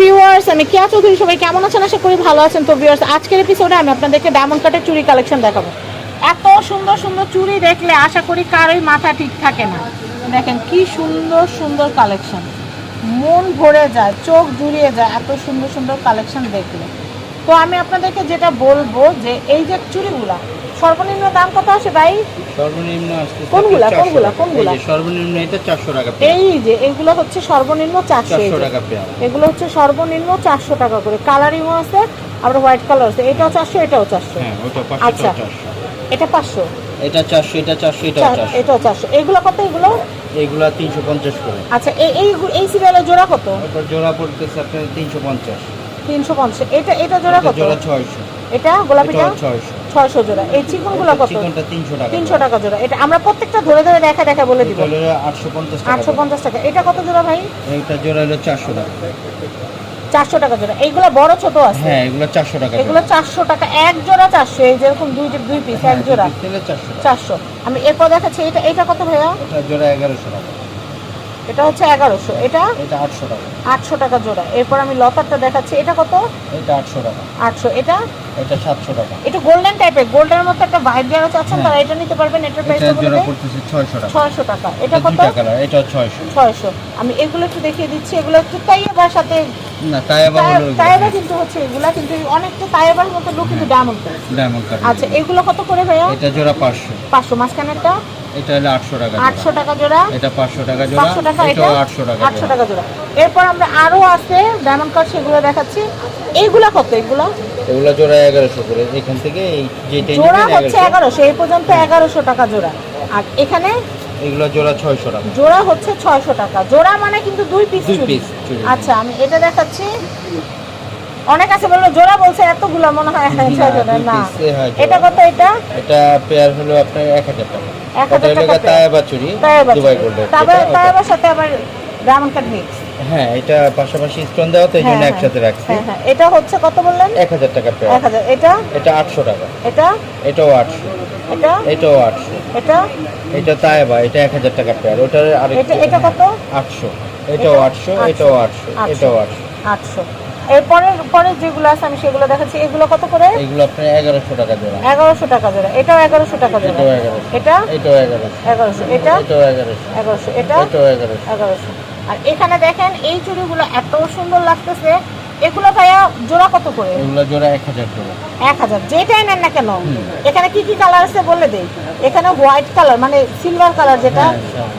Viewers আমি সবাই কেমন আছেন? ভালো আছেন। তো আজকের আমি আপনাদেরকে দেখাবো। এত সুন্দর সুন্দর দেখলে আশা করি মাথা ঠিক থাকে না। দেখেন, কি সুন্দর সুন্দর কালেকশন মন ভরে যায়, চোখ যায় এত সুন্দর সুন্দর কালেকশন দেখলে। তো আমি আপনাদেরকে যেটা বলব যে এই যে চুড়িগুলা সর্বনিম্ন দাম কত আসে ভাই? সর্বনিম্ন আসতে কোনগুলা, কোনগুলা, কোনগুলা? সর্বনিম্ন এটা চারশো টাকা এই যে এগুলো হচ্ছে সর্বনিম্ন চারশো চারশো টাকা পেয়ার এগুলো হচ্ছে সর্বনিম্ন চারশো টাকা করে। কালারিংও আছে আবার হোয়াইট কালার আছে। এটাও চারশো এটাও চারশো। হ্যাঁ ওটা আচ্ছা। পাঁচশো চারশো। এটা পাঁচশো? এটা চারশো এটা চারশো এটাও চার- চারশো। এটাও চারশো। এগুলো কত এগুলো? এইগুলা তিনশো পঞ্চাশ করে। আচ্ছা এই এই এই সিরিয়ালের জোড়া কত? তারপর জোড়া পড়তেছে আপনার তিনশো পঞ্চাশ। তিনশো পঞ্চাশ। এটা এটা জোড়া কত? জোড়া ছয়শো। এটা গোলাপিটা? এটাও ছয়শো জোড়া। এই চিকনগুলো কত? তিনশো টাকা। জোড়া। এটা আমরা প্রত্যেকটা ধরে ধরে দেখা দেখা বলে দিব। এটা আটশো পঞ্চাশ টাকা। এটা কত জোড়া ভাই? এইটা জোড়া হলো চারশো টাকা। চারশো টাকা জোড়া। এইগুলো বড় ছোট আছে? হ্যাঁ এগুলো চারশো টাকা এগুলো চারশো টাকা। এক জোড়া চারশো। এই যেরকম দুই দুই পিস এক জোড়া। চারশো। আমি এরপর দেখাচ্ছি। এটা এটা কত ভাইয়া? এটা জোড়া এগারোশো টাকা। এটা হচ্ছে এগারোশো। এটা? এটা আটশো টাকা। আটশো টাকা জোড়া। এরপর আমি লতারটা দেখাচ্ছি। এটা কত? এটা আটশো টাকা। আটশো। এটা? এটা সাতশো টাকা। একটু গোল্ডেন টাইপের গোল্ডের মতো একটা ভাইট যারা চাচ্ছেন তারা এটা নিতে পারবেন এটার প্রাইস জোড়া পড়তেছে ছয়শো টাকা। ছয়শো টাকা। এটা এটা কত? এটা ছয়শো। ছয়শো। আমি এগুলো একটু দেখিয়ে দিচ্ছি। এগুলো একটু তাইয়াবার সাথে না হলো তাইয়াবা কিন্তু হচ্ছে এগুলা কিন্তু অনেকটা তাইয়াবার মতো লুক কিন্তু ডায়মন্ড ডায়মন্ড আচ্ছা এগুলো কত করে ভাইয়া? এটা জোড়া পাঁচশো। পাঁচশো। মাঝখানেরটা? এটা হলো আটশো টাকা জোড়া। আটশো টাকা জোড়া। এটা পাঁচশো টাকা জোড়া পাঁচশো টাকা এটা এটাও আটশো টাকা আটশো জোড়া। টাকা জোড়া। এরপর আমরা আরও আছে ডায়মন্ড কার্ড সেগুলো দেখাচ্ছি। এইগুলা কত এগুলা? এগুলো জোড়া এগারোশো করে এখান থেকে এই যেটা জোড়া হচ্ছে এগারোশো এগারোশো এই পর্যন্ত এগারোশো টাকা জোড়া। আর এখানে এগুলো জোড়া ছয়শো টাকা। জোড়া হচ্ছে ছয়শো টাকা। জোড়া মানে কিন্তু দুই পিস দুই চুড়ি। আচ্ছা আমি এটা দেখাচ্ছি। অনেক আছে বলল জোড়া বলছে এতগুলো মনে হয় হ্যাঁ, না। হয়। এটা কত এটা? এটা পেয়ার হলো আপনার এক হাজার টাকা। এক এটা হাজার হলো টাকা তায়াবা চুরি দুবাই সাথে আবার মিক্স হ্যাঁ এটা পাশাপাশি স্টোন দেওয়া তো এই জন্য একসাথে রাখছি। হ্যাঁ হ্যাঁ। এটা হচ্ছে কত বললেন? এক হাজার টাকা পেয়ার এটা? এটা আটশো টাকা। এটা? এটাও আটশো। এটা? এটাও আটশো। এটা? এটা তাইবা এটা এক হাজার টাকা পেয়ার ওটার আরেকটু এটা- এটা কত? আটশো। এটাও এটা? আটশো আটশো। এটাও আটশো। আটশো। এটাও আটশো। আটশো। এরপরে পরে যেগুলো আছে আমি সেগুলো দেখাচ্ছি। এগুলো কত করে? এগুলো আপনার এগারোশো টাকা জোড়া। এগারোশো টাকা জোড়া। এটাও এগারোশো টাকা জোড়া। এটা? এটাও এগারোশো। এগারোশো। এটা? এটাও এগারোশো। এগারোশো। এটা? এটাও এগারোশো। এগারোশো। আর এখানে দেখেন এই চুড়িগুলো এত সুন্দর লাগতেছে। এগুলো ভাইয়া জোড়া কত করে? এগুলো জোড়া এক হাজার এক হাজার। যেটাই নেন না কেন? এখানে কি কি কালার আছে বলে দেই? এখানে হোয়াইট কালার মানে সিলভার কালার যেটা। হ্যাঁ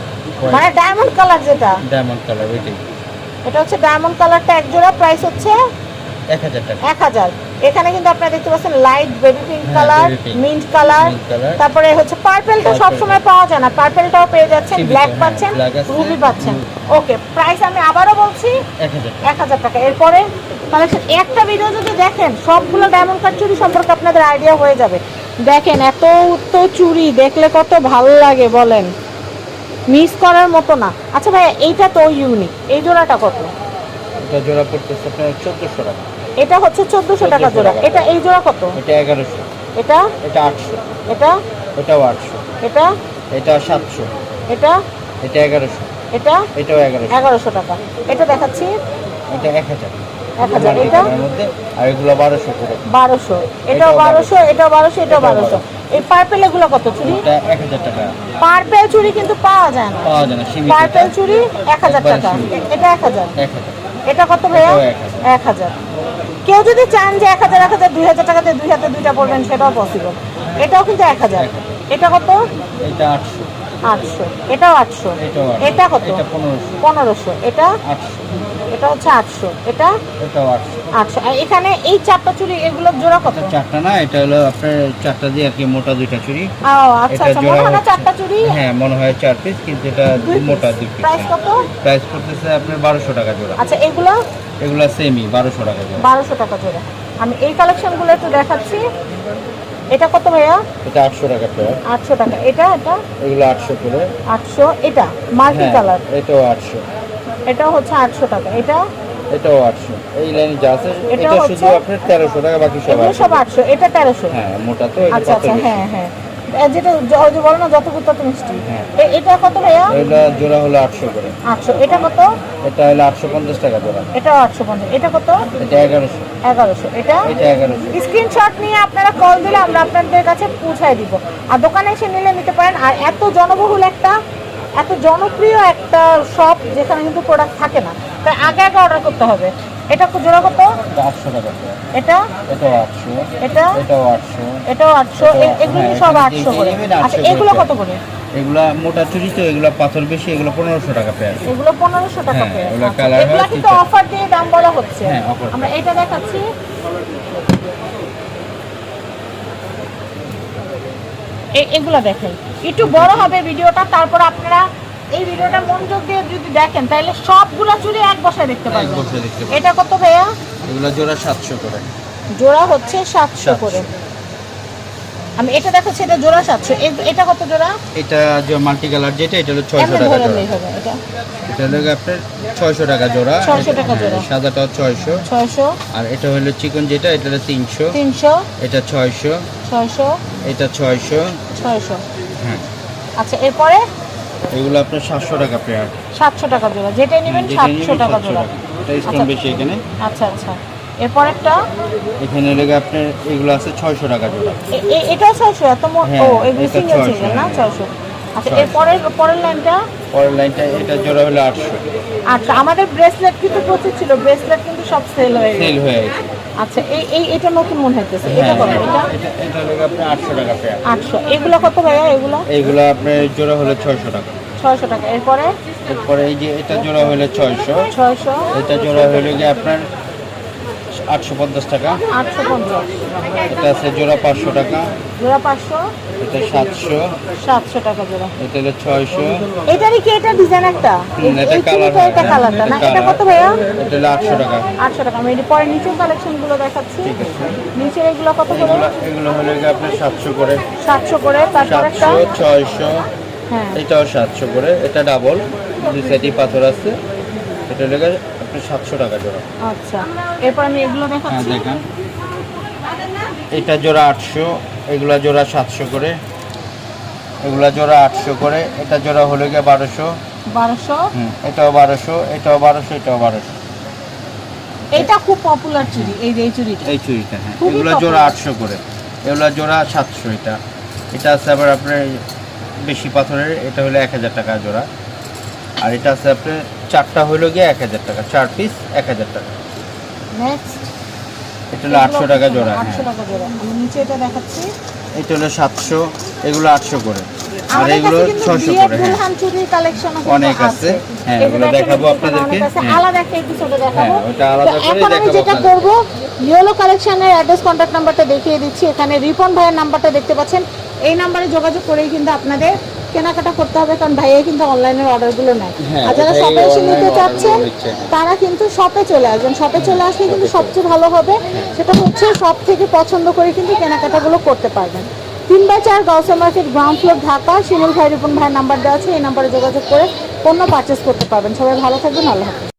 মানে ডায়মন্ড কালার যেটা। ডায়মন্ড কালার ওইটাই। এটা হচ্ছে ডায়মন্ড কালারটা এক জোড়া প্রাইস হচ্ছে এক হাজার টাকা। এক হাজার। এখানে কিন্তু আপনারা দেখতে পাচ্ছেন light baby pink colour mint colour তারপরে হচ্ছে পার্পেলটা। সবসময় পাওয়া যায় না। পার্পেলটাও পেয়ে যাচ্ছেন ব্ল্যাক পাচ্ছেন রুবি পাচ্ছেন। ওকে প্রাইস আমি আবারও বলছি এক হাজার টাকা। এরপরে কালেকশন একটা ভিডিও যদি দেখেন সবগুলো ডায়মন্ড কাট চুরি সম্পর্কে আপনাদের আইডিয়া হয়ে যাবে। দেখেন এত তো চুরি দেখলে কত ভালো লাগে বলেন। মিস করার মতো না। আচ্ছা ভাই এইটা তো ইউনিক এই জোড়াটা কত? এটা জোড়া পড়তেছে আপনার চোদ্দোশো টাকা। এটা হচ্ছে চোদ্দশো টাকা জোড়া। এটা এই জোড়া কত? এটা এগারোশো। এটা? এটা আটশো। এটা? এটাও আটশো। এটা? এটা সাতশো। এটা? এটা এগারোশো। এটা? এটাও এগারোশো। এগারোশো টাকা। এটা দেখাচ্ছি? এটা এক হাজার। এক হাজার। মাল্টি এটা? মধ্যে। আর এগুলো বারোশো করে। বারোশো। এটাও এটাও বারোশো। এটাও বারোশো এটাও এটাও বারোশো। এই পার্পেল এগুলো কত চুরি? এক হাজার টাকা। পার্পেল চুরি কিন্তু পাওয়া যায় না। পাওয়া যায় না সীমিত। পার্পেল চুরি এক হাজার একবারে টাকা। এটা এক হাজার। এটা কত ভাইয়া? এটাও এক হাজার। এক হাজার। কেউ যদি চান যে এক হাজার এক হাজার দুই হাজার টাকাতে দুই হাতে দুইটা পড়বেন সেটাও পসিবল এটাও কিন্তু এক হাজার। এক হাজার। এটা কত? এটা আটশো। আটশো। এটাও আটশো। এটা কত? পনেরোশো। পনেরোশো। এটা? আটশো। এটা হচ্ছে আটশো। এটা? এটা আটশো। আটশো। আর এখানে এই চারটা চুড়ি এগুলোর জোড়া কত? চারটা না এটা হলো আপনার চারটা দিয়ে আর কি মোটা দুইটা চুড়ি। ও আচ্ছা আচ্ছা মনে হয় না চারটা চুড়ি? হ্যাঁ মনে হয় চার পিস কিন্তু এটা মোটা দুই পিস প্রাইস হ্যাঁ। কত? প্রাইস করতেছে আপনার বারোশো টাকা জোড়া। আচ্ছা এগুলো? এগুলো সেমি বারোশো টাকা জোড়া। বারোশো টাকা জোড়া। আমি এই কালেকশনগুলো একটু দেখাচ্ছি। এটা কত ভাইয়া? এটা 800 টাকা তো 800 টাকা। এটা এটা? এগুলো 800 করে। 800 এটা মাল্টি হ্যাঁ, কালার। এটাও 800 এটা হচ্ছে আটশো টাকা। এটা? এটাও আটশো। এই লাইনে যা আছে এটা শুধু আপনার তেরোশো টাকা বাকি সব সব আটশো এটা 1300 হ্যাঁ মোটা তো আচ্ছা আচ্ছা হ্যাঁ হ্যাঁ।, হ্যাঁ। এটা ভাইয়া? জোড়া হলো 800 করে। 800 এটা কত? এটা হলো 850 টাকা এটা কত? এটা স্ক্রিনশট নিয়ে আপনারা কল দিলে আমরা আপনাদের কাছে পৌঁছায় দিব। আর দোকানে এসে নিলে নিতে পারেন। আর এত জনবহুল একটা এত জনপ্রিয় একটা শপ যেখানে কিন্তু প্রোডাক্ট থাকে না। তাই আগে আগে অর্ডার করতে হবে। এটা জোড়া কত? এটা আটশো টাকা এটা? এটাও আটশো। এটা? এটাও আটশো। এটাও আটশো। এগুলো হ্যাঁ, সব আটশো করে? এগুলো 800 আচ্ছা এগুলো কত করে? এগুলা মোটা চুরি তো এগুলা পাথর বেশি এগুলো পনেরোশো টাকা পেয়ার এগুলো পনেরোশো টাকা হ্যাঁ, পেয়ে এগুলো আচ্ছা, হয় কিন্তু অফার দিয়ে দাম বলা হচ্ছে। হ্যাঁ, আমরা এটা দেখাচ্ছি। এগুলো দেখেন। একটু বড় হবে ভিডিওটা তারপর আপনারা এই ভিডিওটা মনোযোগ দিয়ে যদি দেখেন তাহলে সবগুলো চুরি এক বসায় দেখতে পাবেন। এটা কত ভাইয়া? এগুলো জোড়া সাতশো করে। জোড়া হচ্ছে সাতশো 700 করে। আমি এটা দেখাচ্ছি এটা জোড়া সাতশো। এটা কত জোড়া? এটা যে মাল্টি কালার যেটা এটা হলো ছয়শো এমনি টাকা জোড়া। এটা। এটা হলো আপনার ছয়শো টাকা জোড়া। 600 টাকা হ্যাঁ, জোড়া। সাদাটাও ছয়শো। ছয়শো। আর এটা হলো চিকন যেটা এটা হলো তিনশো। তিনশো। এটা ছয়শো। ছয়শো। এটা ছয়শো। ছয়শো। হ্যাঁ। আচ্ছা এরপরে? এগুলো আপনার সাতশো টাকা পেয়ার সাতশো টাকা জোড়া। নেবেন যেটা নিবেন টাকা জোড়া। এটা স্টোন আচ্ছা। বেশি এখানে। আচ্ছা আচ্ছা। এরপরেরটা? এখানে লেগে আপনার এগুলো আছে ছয়শো টাকা জোড়া। এ- এ- এটাও ছয়শো এত মো- হ্যাঁ, ও এগুলো এটা সিঙ্গেল 600, সিঙ্গেল না? হ্যাঁ। ছয়শো। আচ্ছা 600 এরপরের পরের লাইনটা পরের লাইনটা এটা জোড়া হলো আটশো। আচ্ছা আমাদের ব্রেসলেট কিন্তু প্রচুর ছিল। ব্রেসলেট কিন্তু সব সেল হয়ে সেল হয়ে গেছে। আচ্ছা এই এই এটা নতুন মনে হইতেছে। এটা হ্যাঁ কত? এটা এটা লাগে আপনি আপনার আটশো টাকা পেয়ার আটশো। এগুলো কত ভাইয়া এগুলো? এগুলো আপনার জোড়া হলে ছয়শো টাকা। ছয়শো টাকা। এরপরে? এরপরে এই যে এটা জোড়া হলে ছয়শো। ছয়শো। এটা জোড়া হলে গিয়ে আপনার আটশো পঞ্চাশ টাকা। আটশো পঞ্চাশ। এটা আছে জোড়া পাঁচশো টাকা। জোড়া পাঁচশো। এটা সাতশো। সাতশো টাকা জোড়া। এটা হলো ছয়শো। এটারই কি এটা ডিজাইন একটা? এটা কালার এটা কালারটা না? এটা কত ভাইয়া? এটা হলো আটশো টাকা। আটশো টাকা। আমি পরে নিচের কালেকশনগুলো দেখাচ্ছি। নিচের এগুলো কত করে? এগুলো হলো আপনার সাতশো করে। সাতশো করে। তারপর একটা সাতশো ছয়শো। হ্যাঁ। এটাও সাতশো করে। এটা ডাবল দুই সাইডে পাথর আছে। এটা হলো গিয়ে আপনার সাতশো টাকা জোড়া। আচ্ছা এরপর আমি এগুলো হ্যাঁ দেখাচ্ছি দেখেন। এটা জোড়া আটশো এগুলা জোড়া সাতশো করে। এগুলা জোড়া আটশো করে এটা জোড়া হলে গিয়ে বারোশো। বারোশো? এটাও বারোশো এটাও বারোশো এটাও বারোশো। এটা খুব পপুলার চুড়ি এই যে এই চুড়িটা। এই চুড়িটা হ্যাঁ। এগুলো জোড়া আটশো করে। এগুলো জোড়া সাতশো এটা। এটা আছে আবার আপনার বেশি পাথরের এটা হলো এক হাজার টাকা জোড়া। আর এটা আছে আপনার চারটা হলো গিয়ে এক হাজার টাকা। চার পিস এক হাজার টাকা। এটা হলো আটশো টাকা জোড়া আটশো হ্যাঁ। টাকা জোড়া। আমি নিচে এটা দেখাচ্ছি। এটা হলো সাতশো এগুলো আটশো করে। আর এগুলো বিয়ের করে হ্যাঁ। অনেক আছে। হ্যাঁ, এগুলো দেখাবো আপনাদেরকে। হ্যাঁ। আলাদা একটা এপিসোডে দেখাবো। ওটা আলাদা করে দেখাবো যেটা করব ইয়েলো কালেকশনের অ্যাড্রেস কন্ট্যাক্ট নাম্বারটা দেখিয়ে দিচ্ছি। এখানে রিপন ভাইয়ের নাম্বারটা দেখতে পাচ্ছেন। এই নাম্বারে যোগাযোগ করেই কিন্তু আপনাদের কেনাকাটা করতে হবে কারণ ভাইয়া কিন্তু অনলাইনের অর্ডারগুলো নেয়। হ্যাঁ, আর যারা শপে এসে নিতে চাচ্ছেন হ্যাঁ। তারা কিন্তু শপে চলে আসবেন। শপে চলে আসলে কিন্তু সবচেয়ে ভালো হবে সেটা হচ্ছে সব থেকে পছন্দ করে কিন্তু কেনাকাটাগুলো করতে পারবেন। তিন বাই চার Gausia market ground floor Dhaka Shimul ভাই রিপন ভাইয়ের নাম্বার দেওয়া আছে এই নাম্বারে যোগাযোগ করে পণ্য পারচেস করতে পারবেন। সবাই ভালো থাকবেন আল্লাহ হাফেজ।